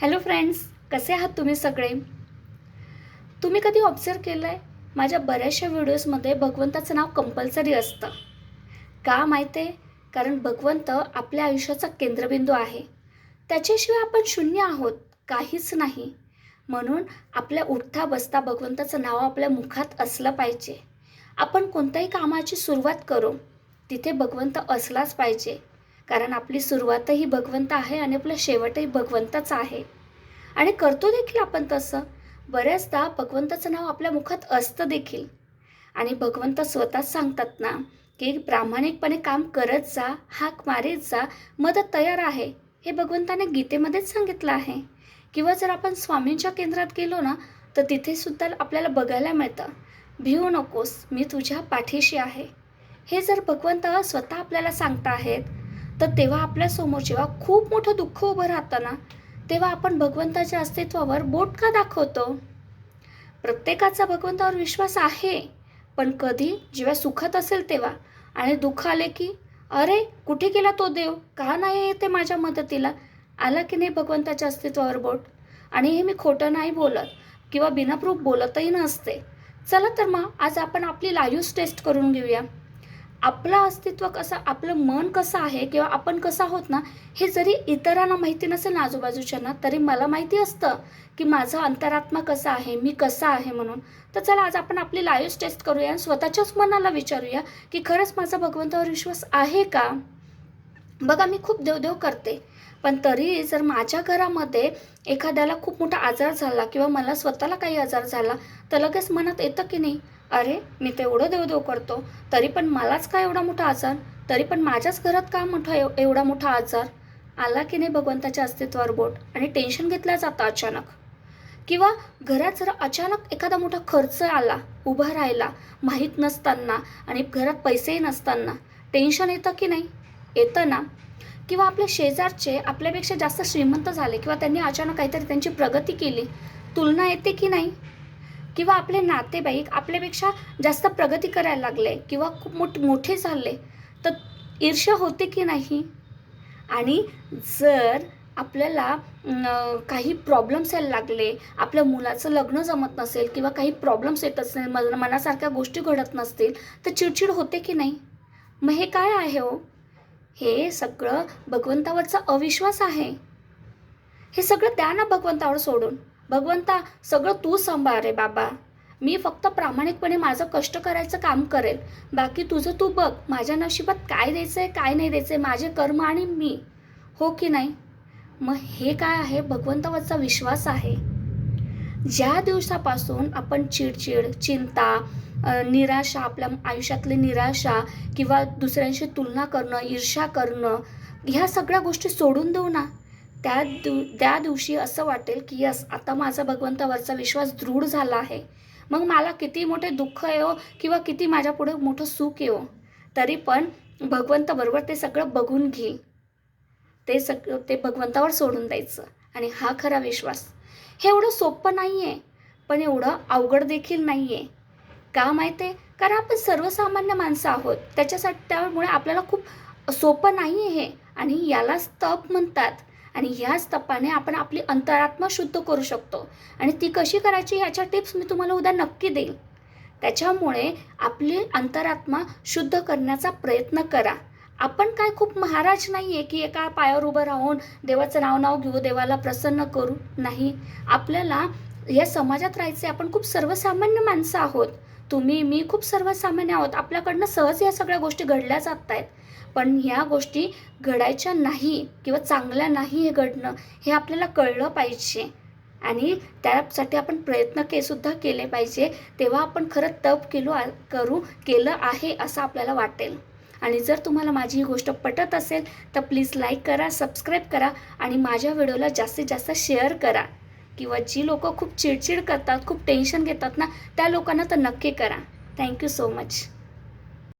Hello friends कसे आहात तुम्ही सगळे? तुम्ही कधी ऑब्झर्व केलं आहे माझ्या बऱ्याचशा व्हिडिओजमध्ये भगवंताचं नाव कंपल्सरी असतं. का माहिती आहे? कारण भगवंत आपल्या आयुष्याचा केंद्रबिंदू आहे. त्याच्याशिवाय आपण शून्य आहोत काहीच नाही. म्हणून आपल्या उठता बसता भगवंताचं नाव आपल्या मुखात असलं पाहिजे. आपण कोणत्याही कामाची सुरुवात करू तिथे भगवंत असलाच पाहिजे. कारण आपली सुरुवातही भगवंत आहे आणि आपलं शेवटही भगवंतच आहे. आणि करतो देखील आपण तसं. बऱ्याचदा भगवंताचं नाव आपल्या मुखात असतं देखील. आणि भगवंत स्वतःच सांगतात ना की प्रामाणिकपणे काम करत जा हाक मारीत जा मदत तयार आहे. हे भगवंताने गीतेमध्येच सांगितलं आहे. किंवा जर आपण स्वामींच्या केंद्रात गेलो ना तर तिथे सुद्धा आपल्याला बघायला मिळतं. भिवू नकोस मी तुझ्या पाठीशी आहे. हे जर भगवंत स्वतः आपल्याला सांगता आहेत तर तेव्हा आपल्यासमोर जेव्हा खूप मोठं दुःख उभं राहतं ना तेव्हा आपण भगवंताच्या अस्तित्वावर बोट का दाखवतो? प्रत्येकाचा भगवंतावर विश्वास आहे पण कधी जेव्हा सुखात असेल तेव्हा आणि दुःख आले की अरे कुठे गेला तो देव? का नाही येते माझ्या मदतीला? आला की नाही भगवंताच्या अस्तित्वावर बोट? आणि हे मी खोटं नाही बोलत किंवा बिनाप्रूफ बोलतही नसते. चला तर मग आज आपण आपली लाईव्ह टेस्ट करून घेऊया. आपलं अस्तित्व कसं आपलं मन कसं आहे किंवा आपण कसं आहोत ना हे जरी इतरांना माहिती नसेल ना आजूबाजूच्यांना तरी मला माहिती असतं की माझा अंतरात्मा कसा आहे मी कसा आहे म्हणून. तर चला आज आपण आपली लाईव्ह टेस्ट करूया आणि स्वतःच्याच मनाला विचारूया की खरंच माझा भगवंतावर विश्वास आहे का? बघा मी खूप देवदेव करते पण तरी जर माझ्या घरामध्ये एखाद्याला खूप मोठा आजार झाला किंवा मला स्वतःला काही आजार झाला तर लगेच मनात येतं की नाही? अरे मी तर एवढं देवदेव करतो. तरी पण मलाच का एवढा मोठा आजार? तरी पण माझ्याच घरात का मोठा एव एवढा मोठा आजार? आला की नाही भगवंताच्या अस्तित्वावर बोट आणि टेन्शन घेतलं जातं अचानक. किंवा घरात जर अचानक एखादा मोठा खर्च आला उभा राहिला माहीत नसताना आणि घरात पैसेही नसताना टेन्शन येतं की नाही? येतं ना. किंवा आपल्या शेजारचे आपल्यापेक्षा जास्त श्रीमंत झाले किंवा त्यांनी अचानक काहीतरी त्यांची प्रगती केली तुलना येते की नाही? किंवा आपले नातेवाईक आपल्यापेक्षा जास्त प्रगती करायला लागले किंवा खूप मोठ मोठे झाले तर ईर्ष्या होते की नाही? आणि जर आपल्याला काही प्रॉब्लेम्स यायला लागले आपल्या मुलाचं लग्न जमत नसेल किंवा काही प्रॉब्लेम्स येत असेल मन मनासारख्या गोष्टी घडत नसतील तर चिडचिड होते की नाही? मग हे काय आहे हो? हे सगळं भगवंतावरचा अविश्वास आहे. हे सगळं द्या ना भगवंतावर सोडून. भगवंता सगळं तू सांभाळ रे बाबा. मी फक्त प्रामाणिकपणे माझं कष्ट करायचं काम करेल. बाकी तुझं तू बघ माझ्या नशिबात काय द्यायचं आहे काय नाही द्यायचं आहे माझे कर्म आणि मी. हो की नाही? मग हे काय आहे? भगवंतावरचा विश्वास आहे. ज्या दिवसापासून आपण चिडचिड चिंता निराशा आपल्या आयुष्यातली निराशा किंवा दुसऱ्यांशी तुलना करणं ईर्ष्या करणं ह्या सगळ्या गोष्टी सोडून देऊ ना. त्या दिव त्या दिवशी असं वाटेल की यस आता माझा भगवंतावरचा विश्वास दृढ झाला आहे. मग मला किती मोठे दुःख येवो किंवा किती माझ्यापुढे मोठं सुख येवो? तरी पण भगवंताबरोबर ते सगळं बघून घेईल ते सगळं ते भगवंतावर सोडून द्यायचं. आणि हा खरा विश्वास. हे एवढं सोपं नाही आहे पण एवढं अवघड देखील नाही आहे का माहिती आहे कारण आपण सर्वसामान्य माणसं आहोत. त्याच्यासाठी त्यामुळे आपल्याला खूप सोपं नाही आहे हे. आणि यालाच तप म्हणतात. आणि ह्याच तपाने आपण आपली अंतरात्मा शुद्ध करू शकतो. आणि ती कशी करायची ह्याच्या टिप्स मी तुम्हाला उद्या नक्की देईल त्याच्यामुळे आपली अंतरात्मा शुद्ध करण्याचा प्रयत्न करा. आपण काय खूप महाराज नाही आहे की एका पायावर उभं राहून देवाचं नाव नाव घेऊ देवाला प्रसन्न करू? नाही. आपल्याला या समाजात राहायचे आपण खूप सर्वसामान्य माणसं आहोत. तुम्ही मी खूप सर्वसामान्य आहोत. आपल्याकडनं सहज या सगळ्या गोष्टी घडल्या जात आहेत पण ह्या गोष्टी घडायच्या नाही किंवा चांगल्या नाही हे घडणं हे आपल्याला कळलं पाहिजे. आणि त्यासाठी आपण प्रयत्न के सुद्धा केले पाहिजे. तेव्हा आपण खरं तप केलो आ- करू केलं आहे असं आपल्याला वाटेल. आणि जर तुम्हाला माझी ही गोष्ट पटत असेल तर प्लीज लाईक करा सबस्क्राईब करा आणि माझ्या व्हिडिओला जास्तीत जास्त शेअर करा. किंवा जी लोकं खूप चिडचिड करतात खूप टेन्शन घेतात ना त्या लोकांना तर नक्की करा. Thank you so much.